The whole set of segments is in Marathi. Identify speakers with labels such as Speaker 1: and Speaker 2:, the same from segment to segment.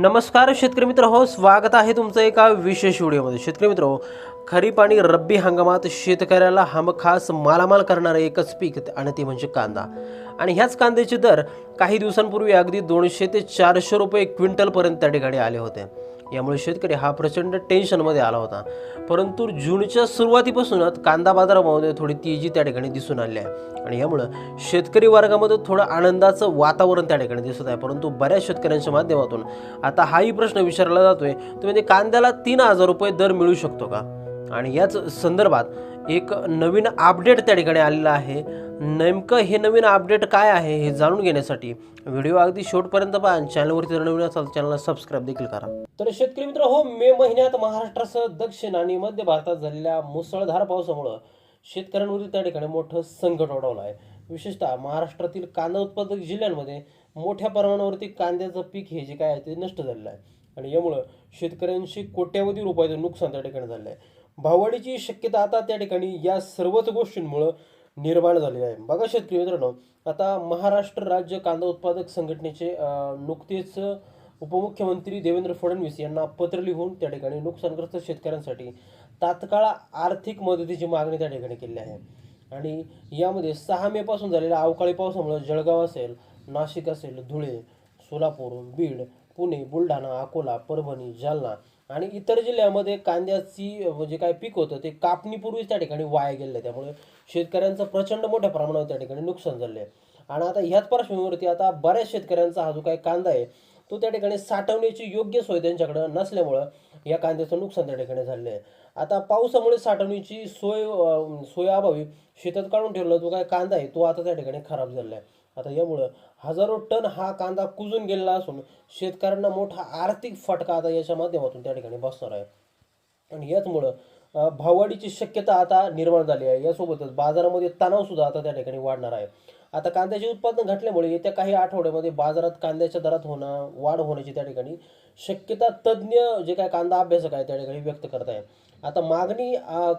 Speaker 1: नमस्कार शेतकरी मित्र हो स्वागत आहे तुमचं एका विशेष व्हिडिओमध्ये. शेतकरी मित्र हो खरीप आणि रब्बी हंगामात शेतकऱ्याला हमखास मालामाल करणारं एकच पीक आणि ते म्हणजे कांदा. आणि ह्याच कांद्याचे दर काही दिवसांपूर्वी अगदी दोनशे ते चारशे रुपये क्विंटलपर्यंत त्या ठिकाणी आले होते. यामुळे शेतकरी हा प्रचंड टेन्शनमध्ये आला होता. परंतु जूनच्या सुरुवातीपासूनच कांदा बाजारामध्ये थोडी तेजी त्या ठिकाणी दिसून आली आहे. आणि यामुळं शेतकरी वर्गामध्ये थोडं आनंदाचं वातावरण त्या ठिकाणी दिसत आहे. परंतु बऱ्याच शेतकऱ्यांच्या माध्यमातून आता हाही प्रश्न विचारला जातोय तो म्हणजे कांद्याला तीन हजार रुपये दर मिळू शकतो का? आणि याच संदर्भात एक नवीन अपडेट त्या ठिकाणी आलेलं आहे. नेमकं हे नवीन अपडेट काय आहे हे जाणून घेण्यासाठी व्हिडिओ अगदी शेवटपर्यंत पहा आणि चॅनलवरती जर नवीन असाल चॅनलला सबस्क्राईब देखील करा. तर शेतकरी मित्र हो मे महिन्यात महाराष्ट्रासह दक्षिण आणि मध्य भारतात झालेल्या मुसळधार पावसामुळं शेतकऱ्यांवरील त्या ठिकाणी मोठं संकट ओढवलं आहे. विशेषतः महाराष्ट्रातील कांदा उत्पादक जिल्ह्यांमध्ये मोठ्या प्रमाणावरती कांद्याचं पीक हे जे काय आहे ते नष्ट झालेलं आहे. आणि यामुळं शेतकऱ्यांशी कोट्यावधी रुपयाचं नुकसान त्या ठिकाणी झालं आहे. भाववाढीची शक्यता आता त्या ठिकाणी या सर्वच गोष्टींमुळं निर्माण झालेली आहे. बघा शेतकरी मित्रांनो आता महाराष्ट्र राज्य कांदा उत्पादक संघटनेचे नुकतेच उपमुख्यमंत्री देवेंद्र फडणवीस यांना पत्र लिहून त्या ठिकाणी नुकसानग्रस्त शेतकऱ्यांसाठी तात्काळ आर्थिक मदतीची मागणी त्या ठिकाणी केली आहे. आणि यामध्ये सहा मे पासून झालेल्या अवकाळी पावसामुळे जळगाव असेल नाशिक असेल धुळे सोलापूर बीड पुणे बुलढाणा अकोला परभणी जालना आणि इतर जिल्ह्यामध्ये कांद्याची म्हणजे जे काय पीक होतं ते कापणीपूर्वीच त्या ठिकाणी वाया गेलं आहे. त्यामुळे शेतकऱ्यांचं प्रचंड मोठ्या प्रमाणावर त्या ठिकाणी नुकसान झालं आहे. आणि आता ह्याच पार्श्वभूमीवरती आता बऱ्याच शेतकऱ्यांचा हा जो काही कांदा आहे तो त्या ठिकाणी साठवण्याची योग्य सोय त्यांच्याकडं नसल्यामुळं या कांद्याचं नुकसान त्या ठिकाणी झालं आहे. आता पावसामुळे साठवण्याची सोय सोयाअभावी शेतात काढून ठेवलं जो काय कांदा आहे तो आता त्या ठिकाणी खराब झालेला आहे. आता यामुळं हजारो टन हा कांदा कुजून गेलेला असून शेतकऱ्यांना मोठा आर्थिक फटका आता याच्या माध्यमातून त्या ठिकाणी बसणार आहे. आणि याचमुळं भाववाढीची शक्यता आता निर्माण झाली आहे. यासोबतच बाजारामध्ये तणावसुद्धा आता त्या ठिकाणी वाढणार आहे. आता कांद्याचे उत्पादन घटल्यामुळे येत्या काही आठवड्यामध्ये बाजारात कांद्याच्या दरात होणं वाढ होण्याची त्या ठिकाणी शक्यता तज्ज्ञ जे काय कांदा अभ्यासक आहे त्या ठिकाणी व्यक्त करत आहे आता मागणी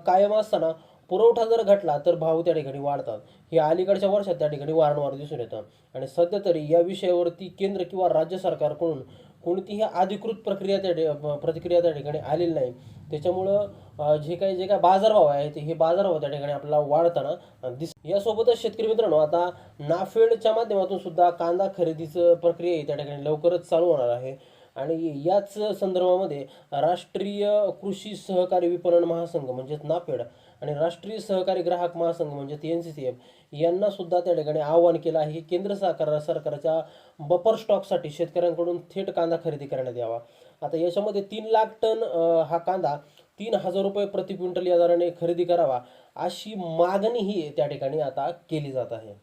Speaker 1: कायम असताना पुरवठा जर घटला तर भाव त्या ठिकाणी वाढतात. हे अलीकडच्या वर्षात त्या ठिकाणी वारंवार दिसून येतं. आणि सध्या तरी या विषयावरती केंद्र किंवा राज्य सरकारकडून कोणतीही अधिकृत प्रक्रिया त्या प्रतिक्रिया त्या ठिकाणी आलेली नाही. त्याच्यामुळं जे काही जे काही बाजारभाव आहे ते हे बाजारभाव त्या ठिकाणी आपल्याला वाढताना दिस यासोबतच शेतकरी मित्रांनो आता नाफेडच्या माध्यमातून सुद्धा कांदा खरेदीचं प्रक्रिया त्या ठिकाणी लवकरच चालू होणार आहे. आणि याच संदर्भामध्ये राष्ट्रीय कृषी सहकारी विपणन महासंघ म्हणजेच नाफेड आणि राष्ट्रीय सहकारी ग्राहक महासंघ म्हणजेच एन सी सी एफ यांना सुद्धा त्या ठिकाणी आवाहन केलं आहे. की केंद्र सरकार सरकारच्या बफर स्टॉकसाठी शेतकऱ्यांकडून थेट कांदा खरेदी करण्यात यावा. आता याच्यामध्ये तीन लाख टन हा कांदा तीन हजार रुपये प्रति क्विंटल या दराने खरेदी करावा अशी मागणीही त्या ठिकाणी आता केली जात आहे.